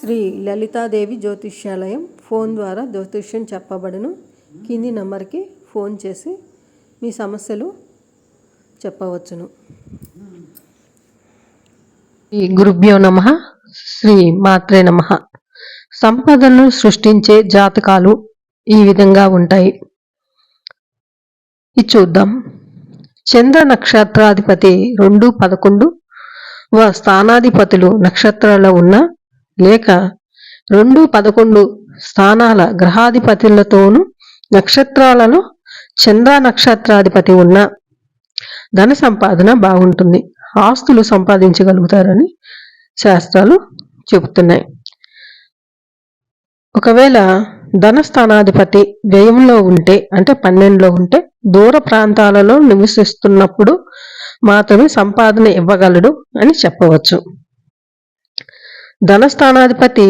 శ్రీ లలితాదేవి జ్యోతిష్యాలయం ఫోన్ ద్వారా జ్యోతిష్యం చెప్పబడును. కింది నెంబర్కి ఫోన్ చేసి మీ సమస్యలు చెప్పవచ్చును. శ్రీ గురుభ్యో నమ. శ్రీ మాత్రే నమ. సంపదను సృష్టించే జాతకాలు ఈ విధంగా ఉంటాయి. ఇది చూద్దాం. చంద్ర నక్షత్రాధిపతి రెండు పదకొండు వ స్థానాధిపతులు నక్షత్రాల్లో ఉన్న లేక రెండు పదకొండు స్థానాల గ్రహాధిపతులతోనూ నక్షత్రాలలో చంద్ర నక్షత్రాధిపతి ఉన్న ధన సంపాదన బాగుంటుంది. ఆస్తులు సంపాదించగలుగుతారని శాస్త్రాలు చెబుతున్నాయి. ఒకవేళ ధనస్థానాధిపతి వ్యయంలో ఉంటే అంటే పన్నెండులో ఉంటే దూర ప్రాంతాలలో నివసిస్తున్నప్పుడు మాత్రమే సంపాదన ఇవ్వగలడు అని చెప్పవచ్చు. ధనస్థానాధిపతి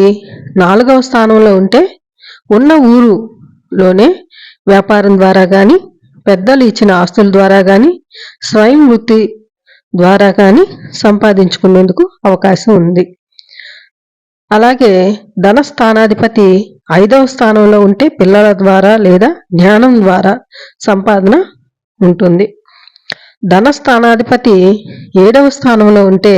నాలుగవ స్థానంలో ఉంటే ఉన్న ఊరులోనే వ్యాపారం ద్వారా కానీ పెద్దలు ఇచ్చిన ఆస్తుల ద్వారా కానీ స్వయం వృత్తి ద్వారా కానీ సంపాదించుకునేందుకు అవకాశం ఉంది. అలాగే ధనస్థానాధిపతి ఐదవ స్థానంలో ఉంటే పిల్లల ద్వారా లేదా జ్ఞానం ద్వారా సంపాదన ఉంటుంది. ధనస్థానాధిపతి ఏడవ స్థానంలో ఉంటే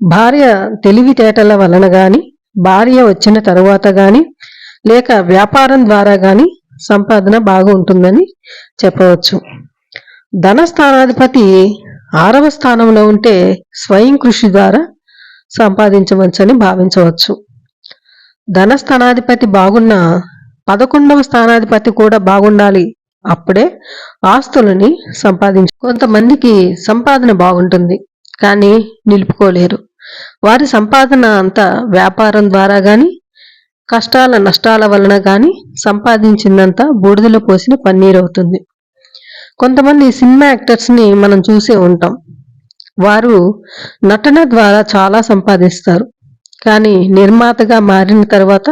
భార్య తెలివితేటల వలన గాని భార్య వచ్చిన తరువాత గాని లేక వ్యాపారం ద్వారా గాని సంపాదన బాగుంటుందని చెప్పవచ్చు. చెప్పవచ్చు ధనస్థానాధిపతి ఆరవ స్థానంలో ఉంటే స్వయం కృషి ద్వారా సంపాదించవచ్చని భావించవచ్చు. ధనస్థానాధిపతి బాగున్న పదకొండవ స్థానాధిపతి కూడా బాగుండాలి. అప్పుడే ఆస్తులని సంపాదించు కొంతమందికి సంపాదన బాగుంటుంది కానీ నిలుపుకోలేరు. వారి సంపాదన అంతా వ్యాపారం ద్వారా గాని కష్టాల నష్టాల వలన కానీ సంపాదించిందంతా బూడిదలో పోసిన పన్నీర్ అవుతుంది. కొంతమంది సినిమా యాక్టర్స్ని మనం చూసే ఉంటాం. వారు నటన ద్వారా చాలా సంపాదిస్తారు. కానీ నిర్మాతగా మారిన తర్వాత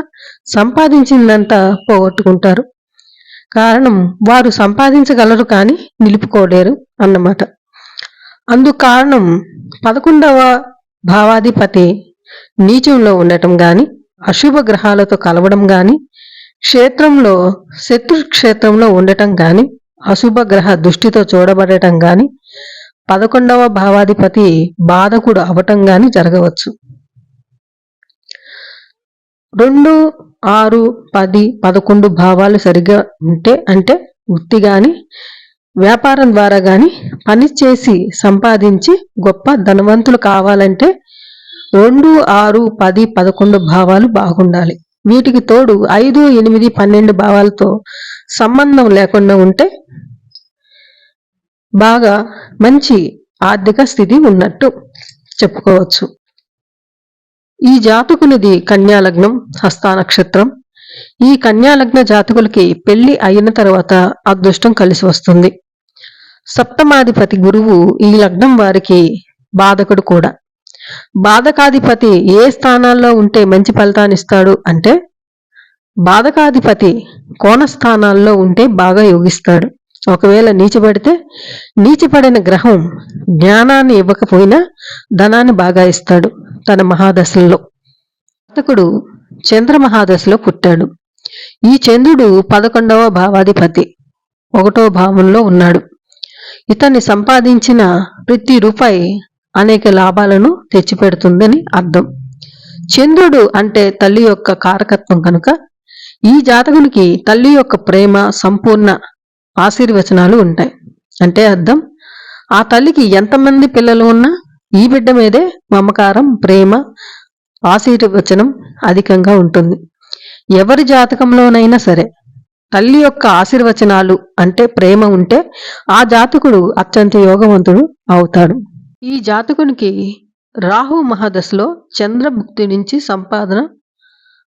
సంపాదించిందంతా పోగొట్టుకుంటారు. కారణం వారు సంపాదించగలరు కానీ నిలుపుకోలేరు అన్నమాట. అందుకు కారణం పదకొండవ భావాధిపతి నీచంలో ఉండటం గాని అశుభ గ్రహాలతో కలవడం గాని క్షేత్రంలో శత్రు క్షేత్రంలో ఉండటం గాని అశుభ గ్రహ దృష్టితో చూడబడటం గాని పదకొండవ భావాధిపతి బాధకుడు అవటం గాని జరగవచ్చు. రెండు ఆరు పది పదకొండు భావాలు సరిగా ఉంటే అంటే వృత్తి గాని వ్యాపారం ద్వారా గాని పని చేసి సంపాదించి గొప్ప ధనవంతులు కావాలంటే రెండు ఆరు పది పదకొండు భావాలు బాగుండాలి. వీటికి తోడు ఐదు ఎనిమిది పన్నెండు భావాలతో సంబంధం లేకుండా ఉంటే బాగా మంచి ఆర్థిక స్థితి ఉన్నట్టు చెప్పుకోవచ్చు. ఈ జాతకునిది కన్యాలగ్నం హస్తా నక్షత్రం ఈ కన్యాలగ్న జాతకులకి పెళ్ళి అయిన తర్వాత అదృష్టం కలిసి వస్తుంది. సప్తమాధిపతి గురువు ఈ లగ్నం వారికి బాధకుడు కూడా. బాధకాధిపతి ఏ స్థానాల్లో ఉంటే మంచి ఫలితాన్ని ఇస్తాడు అంటే బాధకాధిపతి కోణ స్థానాల్లో ఉంటే బాగా యోగిస్తాడు. ఒకవేళ నీచబడితే నీచపడిన గ్రహం జ్ఞానాన్ని ఇవ్వకపోయినా ధనాన్ని బాగా ఇస్తాడు తన మహాదశల్లో జాతకుడు చంద్ర మహాదశలో పుట్టాడు. ఈ చంద్రుడు పదకొండవ భావాధిపతి. ఒకటో భావంలో ఉన్నాడు. ఇతన్ని సంపాదించిన ప్రతి రూపాయి అనేక లాభాలను తెచ్చిపెడుతుందని అర్థం. చంద్రుడు అంటే తల్లి యొక్క కారకత్వం కనుక ఈ జాతకునికి తల్లి యొక్క ప్రేమ సంపూర్ణ ఆశీర్వచనాలు ఉంటాయి. అంటే అర్థం ఆ తల్లికి ఎంతమంది పిల్లలు ఉన్నా ఈ బిడ్డ మీదే మమకారం ప్రేమ ఆశీర్వచనం అధికంగా ఉంటుంది. ఎవరి జాతకంలోనైనా సరే తల్లి యొక్క ఆశీర్వచనాలు అంటే ప్రేమ ఉంటే ఆ జాతకుడు అత్యంత యోగవంతుడు అవుతాడు. ఈ జాతకునికి రాహు మహాదశలో చంద్రభుక్తి నుంచి సంపాదన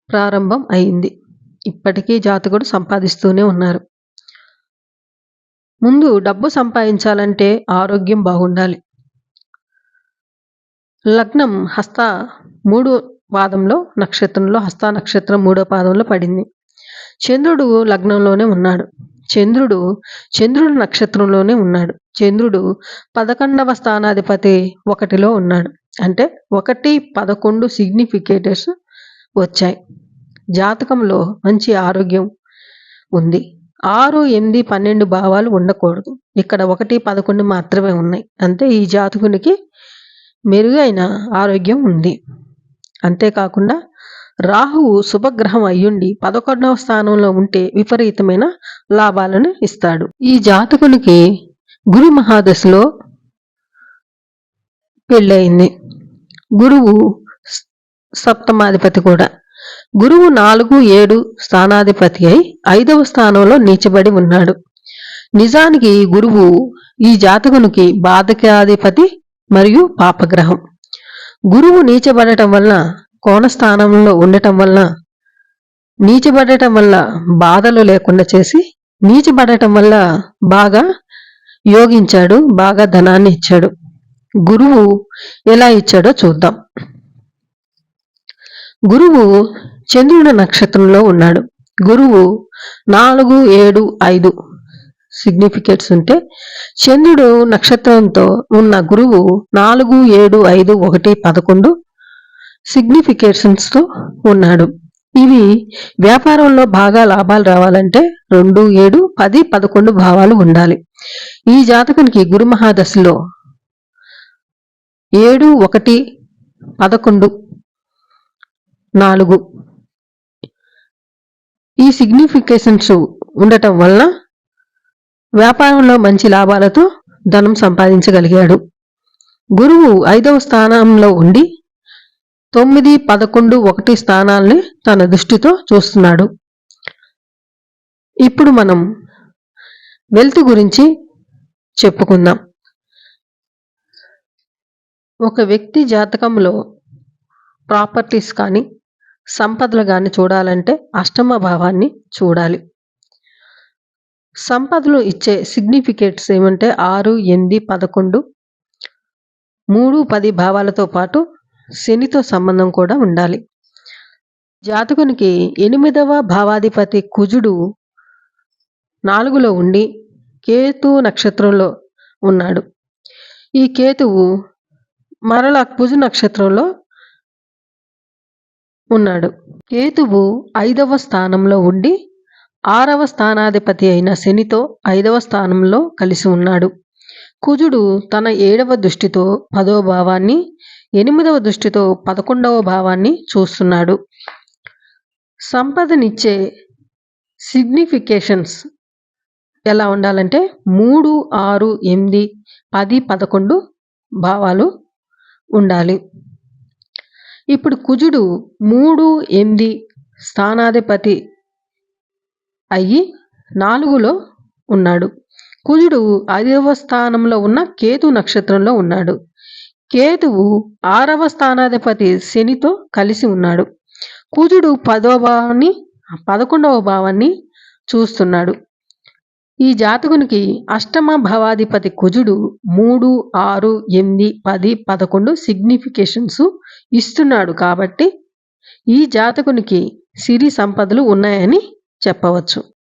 ప్రారంభం అయింది. ఇప్పటికీ జాతకుడు సంపాదిస్తూనే ఉన్నారు. ముందు డబ్బు సంపాదించాలంటే ఆరోగ్యం బాగుండాలి. లగ్నం హస్త మూడు పాదంలో నక్షత్రంలో హస్త నక్షత్రం మూడో పాదంలో పడింది. చంద్రుడు లగ్నంలోనే ఉన్నాడు. చంద్రుడు చంద్రుడు నక్షత్రంలోనే ఉన్నాడు. చంద్రుడు పదకొండవ స్థానాధిపతి ఒకటిలో ఉన్నాడు. అంటే ఒకటి పదకొండు సిగ్నిఫికేటర్స్ వచ్చాయి. జాతకంలో మంచి ఆరోగ్యం ఉంది. ఆరు ఎనిమిది పన్నెండు భావాలు ఉండకూడదు. ఇక్కడ ఒకటి పదకొండు మాత్రమే ఉన్నాయి. అంతే ఈ జాతకునికి మెరుగైన ఆరోగ్యం ఉంది. అంతేకాకుండా రాహువు శుభగ్రహం అయ్యుండి పదకొండవ స్థానంలో ఉంటే విపరీతమైన లాభాలను ఇస్తాడు. ఈ జాతకునికి గురు మహాదశలో పెళ్ళయింది. గురువు సప్తమాధిపతి కూడా. గురువు నాలుగు ఏడు స్థానాధిపతి అయి ఐదవ స్థానంలో నీచబడి ఉన్నాడు. నిజానికి గురువు ఈ జాతకునికి బాధకాధిపతి మరియు పాపగ్రహం. గురువు నీచబడటం వలన కోణ స్థానంలో ఉండటం వలన నీచబడటం వల్ల బాధలు లేకుండా చేసి నీచబడటం వల్ల బాగా యోగించాడు బాగా ధనాన్ని ఇచ్చాడు. గురువు ఎలా ఇచ్చాడో చూద్దాం. గురువు చంద్రుని నక్షత్రంలో ఉన్నాడు. గురువు నాలుగు ఏడు ఐదు సిగ్నిఫికెట్స్ ఉంటే చంద్రుడు నక్షత్రంతో ఉన్న గురువు నాలుగు ఏడు ఐదు ఒకటి పదకొండు సిగ్నిఫికేషన్స్తో ఉన్నాడు. ఇవి వ్యాపారంలో బాగా లాభాలు రావాలంటే రెండు ఏడు పది పదకొండు భావాలు ఉండాలి. ఈ జాతకునికి గురు మహాదశలో ఏడు ఒకటి పదకొండు నాలుగు. ఈ సిగ్నిఫికేషన్స్ ఉండటం వలన వ్యాపారంలో మంచి లాభాలతో ధనం సంపాదించగలిగాడు. గురువు ఐదవ స్థానంలో ఉండి తొమ్మిది పదకొండు ఒకటి స్థానాల్ని తన దృష్టితో చూస్తున్నాడు. ఇప్పుడు మనం వెల్త్ గురించి చెప్పుకుందాం. ఒక వ్యక్తి జాతకంలో ప్రాపర్టీస్ కానీ సంపదలు కానీ చూడాలంటే అష్టమ భావాన్ని చూడాలి. సంపదలు ఇచ్చే సిగ్నిఫికేట్స్ ఏమంటే ఆరు ఎనిమిది పదకొండు మూడు పది భావాలతో పాటు శనితో సంబంధం కూడా ఉండాలి. జాతకునికి ఎనిమిదవ భావాధిపతి కుజుడు నాలుగులో ఉండి కేతు నక్షత్రంలో ఉన్నాడు. ఈ కేతువు మరలా కుజు నక్షత్రంలో ఉన్నాడు. కేతువు ఐదవ స్థానంలో ఉండి ఆరవ స్థానాధిపతి అయిన శనితో ఐదవ స్థానంలో కలిసి ఉన్నాడు. కుజుడు తన ఏడవ దృష్టితో పదవ భావాన్ని ఎనిమిదవ దృష్టితో పదకొండవ భావాన్ని చూస్తున్నాడు. సంపదనిచ్చే సిగ్నిఫికేషన్స్ ఎలా ఉండాలంటే మూడు ఆరు ఎనిమిది పది పదకొండు భావాలు ఉండాలి. ఇప్పుడు కుజుడు మూడు ఎనిమిది స్థానాధిపతి అయ్యి నాలుగులో ఉన్నాడు. కుజుడు ఐదవ స్థానంలో ఉన్న కేతు నక్షత్రంలో ఉన్నాడు. కేతువు ఆరవ స్థానాధిపతి శనితో కలిసి ఉన్నాడు. కుజుడు పదవ భావాన్ని పదకొండవ భావాన్ని చూస్తున్నాడు. ఈ జాతకునికి అష్టమ భావాధిపతి కుజుడు మూడు ఆరు ఎనిమిది పది పదకొండు సిగ్నిఫికేషన్స్ ఇస్తున్నాడు కాబట్టి ఈ జాతకునికి సిరి సంపదలు ఉన్నాయని చెప్పవచ్చు.